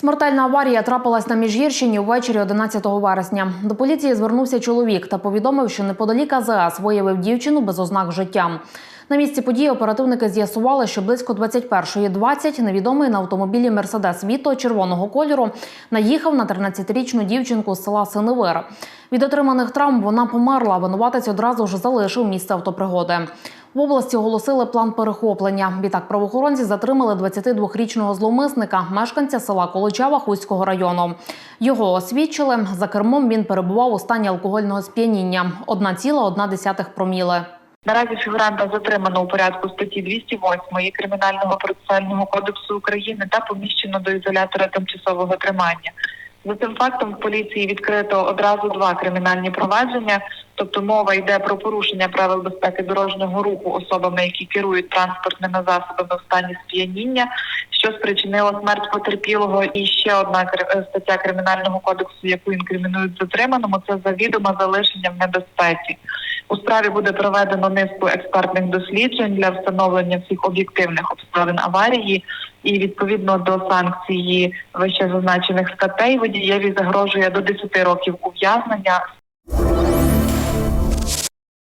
Смертельна аварія трапилась на Міжгірщині ввечері 11 вересня. До поліції звернувся чоловік та повідомив, що неподалік АЗС виявив дівчину без ознак життя. На місці події оперативники з'ясували, що близько 21.20 невідомий на автомобілі Мерседес Віто червоного кольору наїхав на 13-річну дівчинку з села Синевир. Від отриманих травм вона померла. Винуватець одразу ж залишив місце автопригоди. В області оголосили план перехоплення. Відтак правоохоронці затримали 22-річного зловмисника, мешканця села Колочава Хуського району. Його освідчили. За кермом він перебував у стані алкогольного сп'яніння 1,1 проміли. Наразі фігуранта затримано у порядку статті 208 Кримінального процесуального кодексу України та поміщено до ізолятора тимчасового тримання. За цим фактом в поліції відкрито одразу два кримінальні провадження, тобто мова йде про порушення правил безпеки дорожнього руху особами, які керують транспортними засобами в стані сп'яніння, що спричинило смерть потерпілого. І ще одна е, стаття кримінального кодексу, яку інкримінують затриманому, це завідоме залишення в небезпеці. У справі буде проведено низку експертних досліджень для встановлення всіх об'єктивних обставин аварії, і відповідно до санкції вище зазначених статей водієві загрожує до 10 років ув'язнення